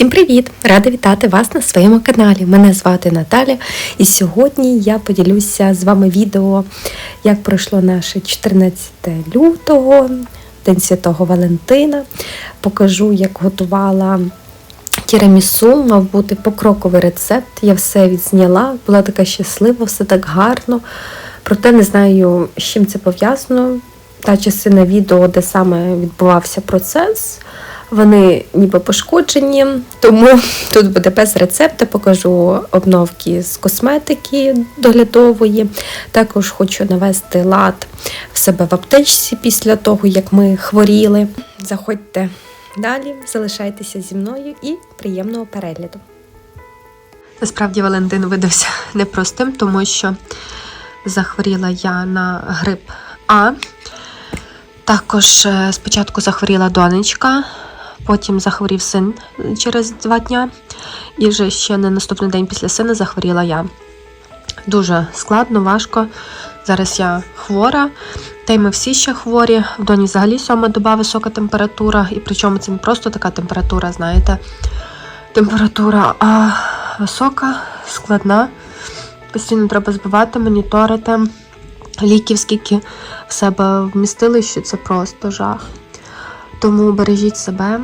Всім привіт! Рада вітати вас на своєму каналі. Мене звати Наталя, і сьогодні я поділюся з вами відео, як пройшло наше 14 лютого, День Святого Валентина. Покажу, як готувала тірамісу, мав бути покроковий рецепт. Я все відзняла, була така щаслива, все так гарно. Проте не знаю, з чим це пов'язано. Та частина відео, де саме відбувався процес. Вони ніби пошкоджені, тому тут буде без рецепту. Покажу обновки з косметики доглядової. Також хочу навести лад в себе в аптечці після того, як ми хворіли. Заходьте далі, залишайтеся зі мною і приємного перегляду. Насправді Валентин видався непростим, тому що захворіла я на грип А. Також е, спочатку захворіла донечка, потім захворів син через два дня, і вже ще на наступний день після сина захворіла я. Дуже складно, важко. Зараз я хвора, та й ми всі ще хворі. В доні взагалі сьома доба висока температура, і причому це не просто така температура, знаєте, температура а висока, складна. Постійно треба збивати, моніторити. Ліків, скільки в себе вмістили, що це просто жах. Тому бережіть себе,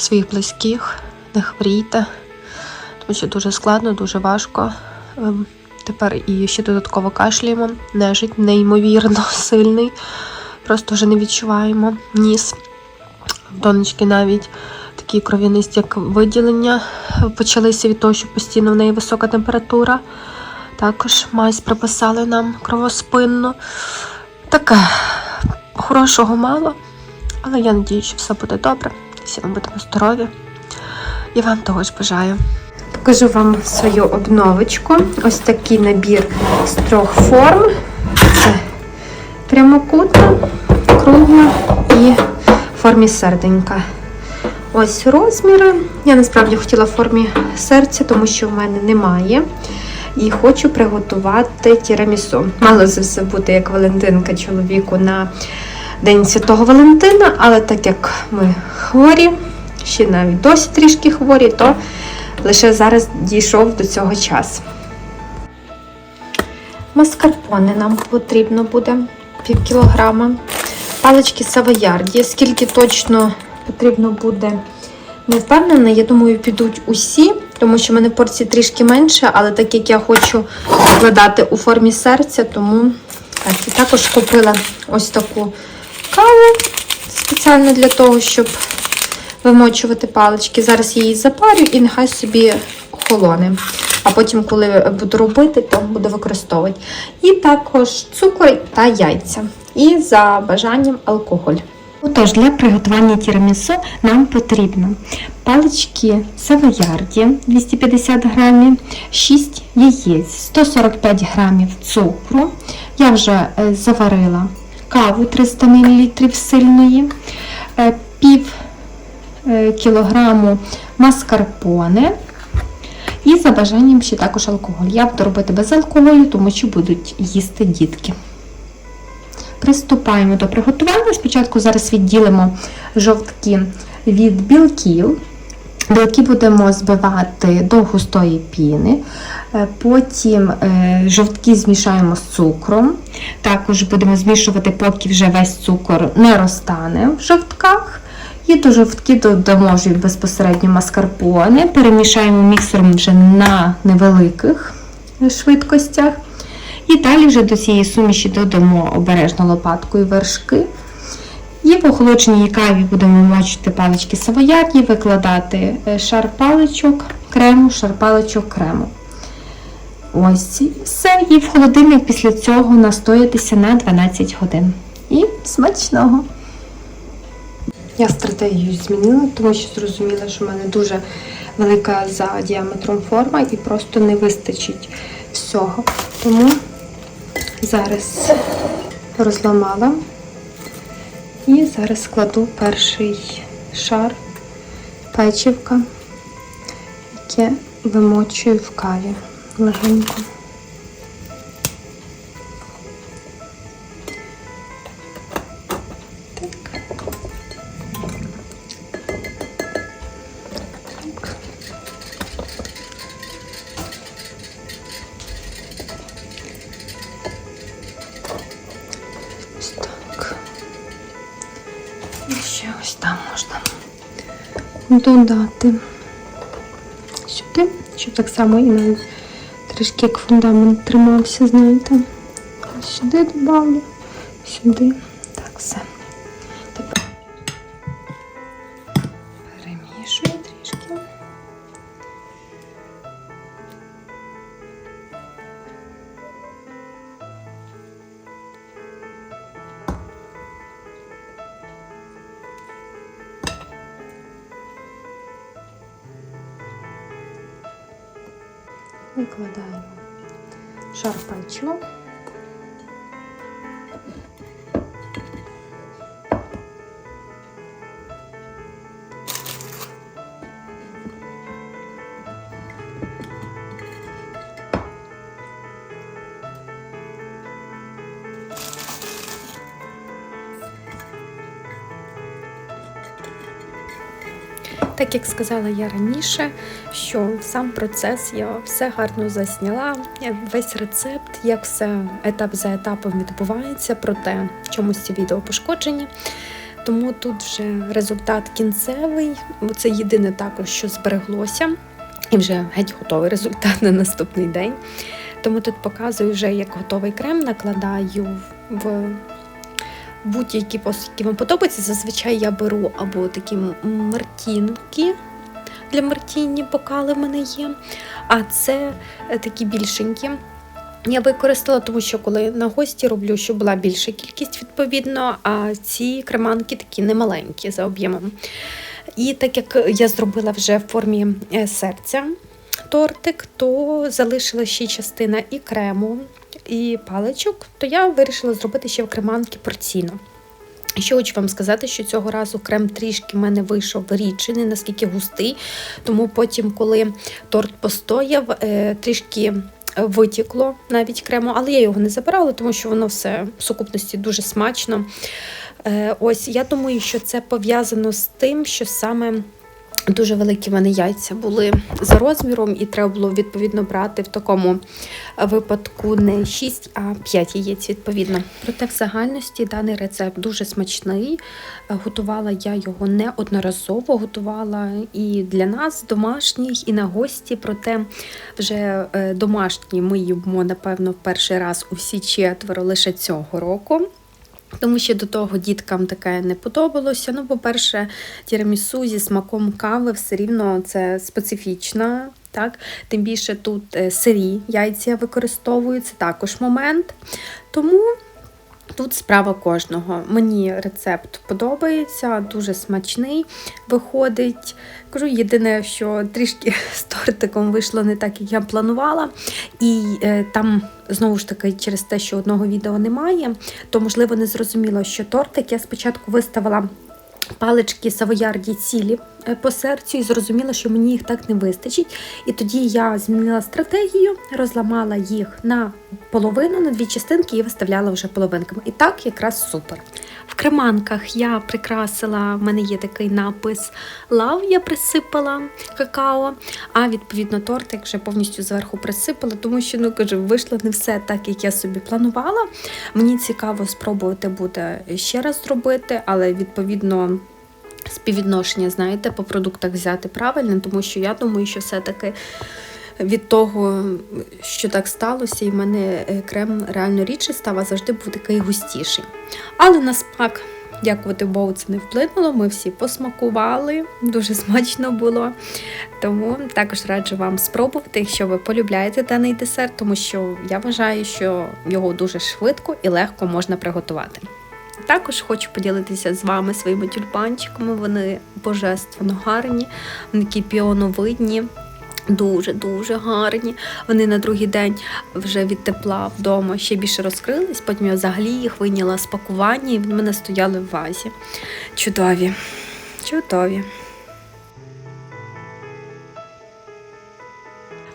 своїх близьких, не хворійте, тому що дуже складно, дуже важко. Ем, Тепер і ще додатково кашляємо. Нежить неймовірно сильний. Просто вже не відчуваємо ніс. Донечки навіть такі кров'янисті, як виділення, почалися від того, що постійно в неї висока температура. Також мазь приписали нам кровоспинну. Таке хорошого мало, але я надію, що все буде добре. Всі ми будемо здорові. І вам того ж бажаю. Покажу вам свою обновочку. Ось такий набір з трьох форм. Це прямокутна, кругла і в формі серденька. Ось розміри. Я насправді хотіла в формі серця, тому що в мене немає. І хочу приготувати тірамісу. Мало за все бути як Валентинка чоловіку на День Святого Валентина, але так як ми хворі, ще навіть досі трішки хворі, то лише зараз дійшов до цього час. Маскарпоне нам потрібно буде пів кілограма. Палички савоярді. Скільки точно потрібно буде, не впевнена. Я думаю, підуть усі, тому що в мене порції трішки менше, але так як я хочу викладати у формі серця, тому так, і також купила ось таку каву спеціально для того, щоб вимочувати палички. Зараз я її запарю і нехай собі холоне. А потім, коли буду робити, то буду використовувати. І також цукор та яйця. І за бажанням алкоголь. Отож, для приготування тірамісу нам потрібно палички савоярді 250 грамів, 6 яєць, 145 грамів цукру. Я вже е, заварила каву 300 мл сильної, е, пів е, кілограму маскарпоне. І за бажанням ще також алкоголь. Я буду робити без алкоголю, тому що будуть їсти дітки. Приступаємо до приготування. Спочатку зараз відділимо жовтки від білків. Білки будемо збивати до густої піни. Е, Потім е, жовтки змішаємо з цукром. Також будемо змішувати, поки вже весь цукор не розтане в жовтках. І до жовтки додамо безпосередньо маскарпоне. Перемішаємо міксером вже на невеликих швидкостях. І далі вже до цієї суміші додамо обережно лопаткою вершки. І в охолодженій каві будемо мочити палички савоярді, викладати е, шар паличок крему, шар паличок крему. Ось і все. І в холодильник після цього настоятися на 12 годин. І смачного! Я стратегію змінила, тому що зрозуміла, що в мене дуже велика за діаметром форма і просто не вистачить всього. Тому зараз розламала і зараз складу перший шар печівка, яке вимочую в каві легенько. Додати сюди, щоб так само і навіть трішки як фундамент тримався, знаєте. Сюди додавлю, сюди. Так, все. Викладаємо. Шар Так як сказала я раніше, що сам процес я все гарно засняла, весь рецепт, як все етап за етапом відбувається, проте чомусь ці відео пошкоджені. Тому тут вже результат кінцевий. Це єдине також, що збереглося, і вже геть готовий результат на наступний день. Тому тут показую вже, як готовий крем накладаю в будь-які посуд, які вам подобаються. Зазвичай я беру або такі мартінки для мартіні, бокали в мене є. А це е, такі більшенькі. Я використала, тому що коли на гості роблю, щоб була більша кількість, відповідно, а ці креманки такі немаленькі за об'ємом. І так як я зробила вже в формі е, серця тортик, то залишила ще частина і крему, і паличок, то я вирішила зробити ще в креманки порційно. Ще хочу вам сказати, що цього разу крем трішки в мене вийшов рідший, наскільки густий, тому потім, коли торт постояв, е, трішки витікло навіть крему, але я його не забирала, тому що воно все в сукупності дуже смачно. Е, Ось я думаю, що це пов'язано з тим, що саме дуже великі в мене яйця були за розміром, і треба було відповідно брати в такому випадку не 6, а 5 яєць відповідно. Проте в загальності даний рецепт дуже смачний. Готувала я його неодноразово, готувала і для нас, домашніх, і на гості. Проте вже е, домашні ми їмо, напевно, в перший раз усі четверо лише цього року. Тому що до того діткам таке не подобалося. Ну, по-перше, тірамісу зі смаком кави все рівно це специфічна. Так? Тим більше тут е, сирі яйця використовуються, також момент. Тому тут справа кожного. Мені рецепт подобається, дуже смачний виходить. Кажу, єдине, що трішки з тортиком вийшло не так, як я планувала. І е, там знову ж таки через те, що одного відео немає, то можливо не зрозуміло, що тортик я спочатку виставила. Палички савоярді цілі е, по серцю і зрозуміла, що мені їх так не вистачить. І тоді я змінила стратегію, розламала їх на половину, на дві частинки і виставляла вже половинками. І так якраз супер. В креманках я прикрасила, в мене є такий напис Love, я присипала какао, а відповідно тортик вже повністю зверху присипала, тому що ну кажу, вийшло не все так, як я собі планувала. Мені цікаво спробувати буде ще раз зробити, але відповідно. Співвідношення, знаєте, по продуктах взяти правильно, тому що я думаю, що все-таки від того, що так сталося, і в мене е, крем реально рідший став, завжди був такий густіший. Але на смак, дякувати Богу, це не вплинуло. Ми всі посмакували, дуже смачно було. Тому також раджу вам спробувати, якщо ви полюбляєте даний десерт, тому що я вважаю, що його дуже швидко і легко можна приготувати. Також хочу поділитися з вами своїми тюльпанчиками. Вони божественно гарні, вони такі піоновидні. Дуже-дуже гарні. Вони на другий день вже від тепла вдома ще більше розкрились. Потім я взагалі їх вийняла з пакування і вони мене стояли в вазі. Чудові. Чудові.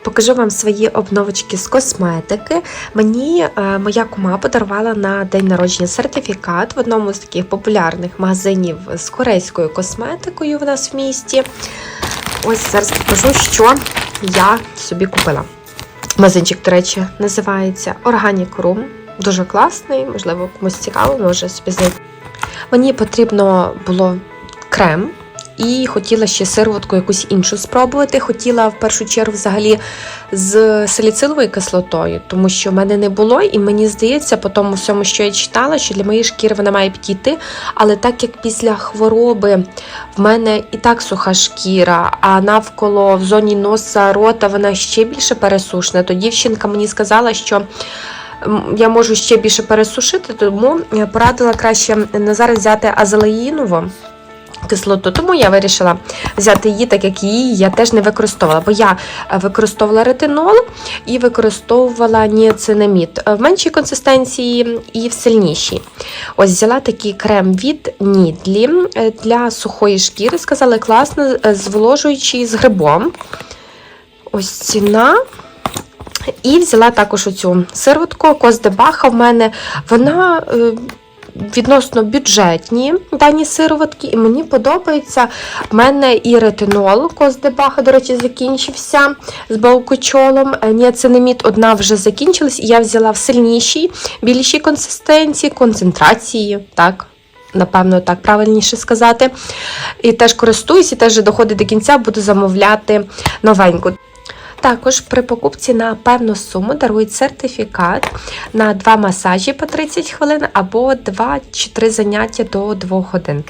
Покажу вам свої обновочки з косметики. Мені е, моя кума подарувала на день народження сертифікат в одному з таких популярних магазинів з корейською косметикою в нас в місті. Ось зараз покажу, що я собі купила. Магазинчик, до речі, називається Organic Room. Дуже класний, можливо, комусь цікаво, може собі знайти. Мені потрібно було крем І хотіла ще сироватку якусь іншу спробувати. Хотіла в першу чергу взагалі з саліциловою кислотою, тому що в мене не було, і мені здається, по тому всьому, що я читала, що для моєї шкіри вона має підійти. Але так як після хвороби в мене і так суха шкіра, а навколо в зоні носа рота вона ще більше пересушена, то дівчинка мені сказала, що я можу ще більше пересушити, тому порадила краще на зараз взяти азелаїнову кислоту. Тому я вирішила взяти її, так як її я теж не використовувала, бо я е, використовувала ретинол і використовувала ніацинамід в меншій консистенції і в сильнішій. Ось взяла такий крем від Нідлі е, для сухої шкіри. Сказали, класно, е, зволожуючий з грибом. Ось ціна. І взяла також оцю сироватку Коздебаха в мене. Вона е, відносно бюджетні дані сироватки, і мені подобається. В мене і ретинол Коздебаха, до речі, закінчився з балкочолом. Е, Ніацинамід одна вже закінчилась, і я взяла в сильнішій, більшій консистенції, концентрації. так. Напевно, так правильніше сказати. І теж користуюсь, і теж доходить до кінця, буду замовляти новеньку. Також при покупці на певну суму дарують сертифікат на два масажі по 30 хвилин або 2 чи 3 заняття до 2 годин.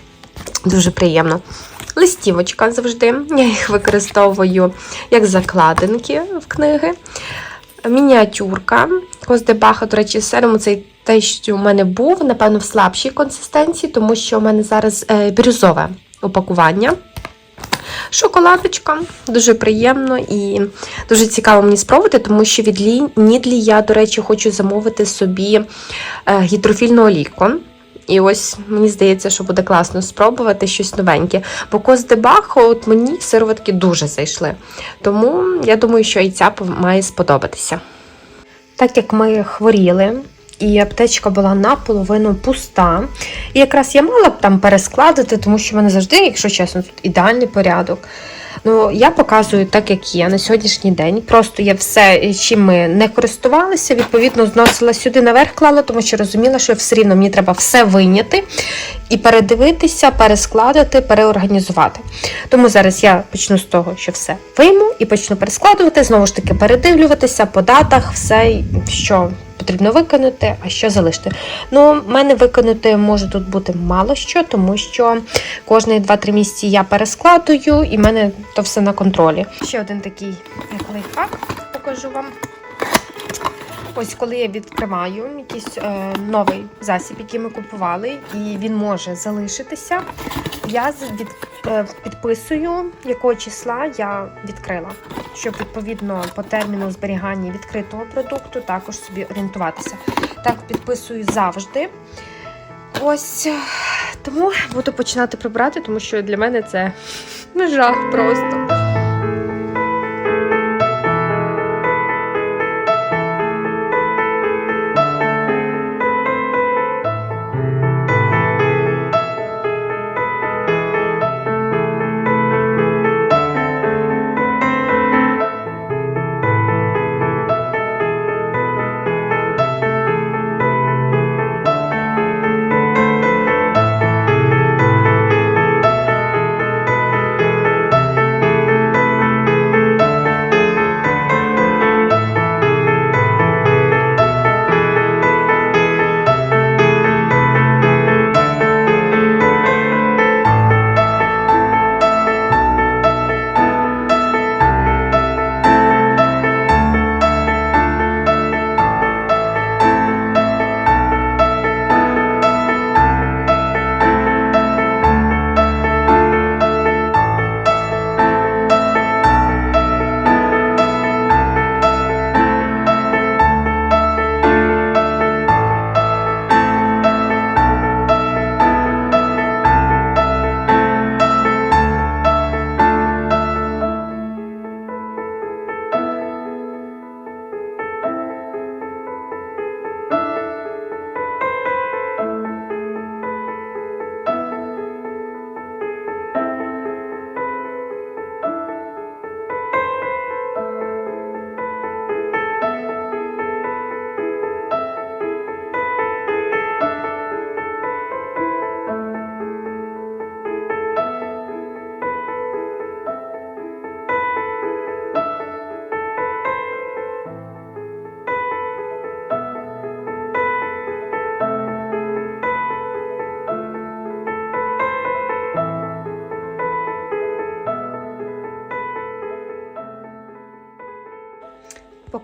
Дуже приємно. Листівочка завжди. Я їх використовую як закладинки в книги. Мініатюрка Коздебаха, до речі, серому цей те, що у мене був, напевно, в слабшій консистенції, тому що у мене зараз е, бірюзове упакування. Шоколадочка, дуже приємно і дуже цікаво мені спробувати, тому що від Нідлі я, до речі, хочу замовити собі е, гідрофільну олійку. І ось мені здається, що буде класно спробувати щось новеньке. Бо Коздебахо, от мені сироватки дуже зайшли. Тому я думаю, що і ця має сподобатися. Так як ми хворіли, і аптечка була наполовину пуста. І якраз я мала б там перескладати, тому що в мене завжди, якщо чесно, тут ідеальний порядок. Ну, я показую так, як є на сьогоднішній день. Просто я все, чим ми не користувалися, відповідно, зносила сюди наверх, клала, тому що розуміла, що все рівно мені треба все вийняти і передивитися, перескладати, переорганізувати. Тому зараз я почну з того, що все вийму і почну перескладувати, знову ж таки передивлюватися по датах, все, що потрібно виконати, а що залишити. Ну, в мене виконати може тут бути мало що, тому що кожні 2-3 місяці я перескладую, і в мене то все на контролі. Ще один такий лайфхак покажу вам. Ось коли я відкриваю якийсь е, новий засіб, який ми купували, і він може залишитися, я від, е, підписую, якого числа я відкрила, щоб відповідно по терміну зберігання відкритого продукту також собі орієнтуватися. Так підписую завжди. Ось тому буду починати прибирати, тому що для мене це жах просто.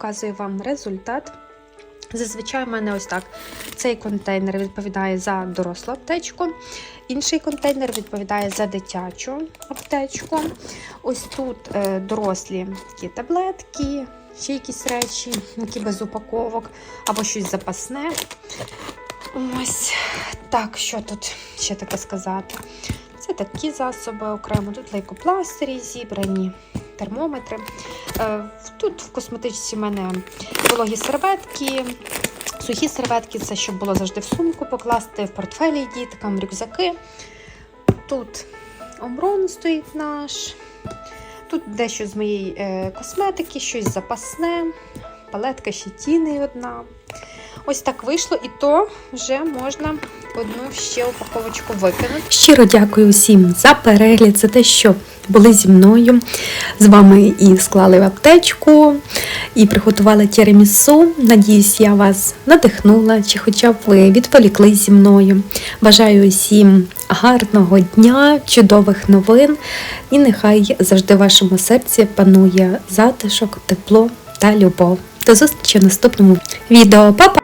Показую вам результат. Зазвичай в мене ось так. Цей контейнер відповідає за дорослу аптечку, інший контейнер відповідає за дитячу аптечку. Ось тут е, дорослі такі таблетки, ще якісь речі, які без упаковок, або щось запасне. Ось так, що тут ще таке сказати? Це такі засоби окремо. Тут лейкопластирі зібрані, термометри. Е, Тут в косметичці в мене вологі серветки, сухі серветки це щоб було завжди в сумку покласти, в портфелі діткам, рюкзаки. Тут омрон стоїть наш. Тут дещо з моєї е, косметики, щось запасне, палетка щетіни одна. Ось так вийшло, і то вже можна одну ще упаковочку викинути. Щиро дякую всім за перегляд, за те, що були зі мною. З вами і склали в аптечку, і приготували тірамісу. Надіюсь, я вас надихнула, чи хоча б ви відволікли зі мною. Бажаю усім гарного дня, чудових новин, і нехай завжди в вашому серці панує затишок, тепло та любов. До зустрічі в наступному відео. Па-па!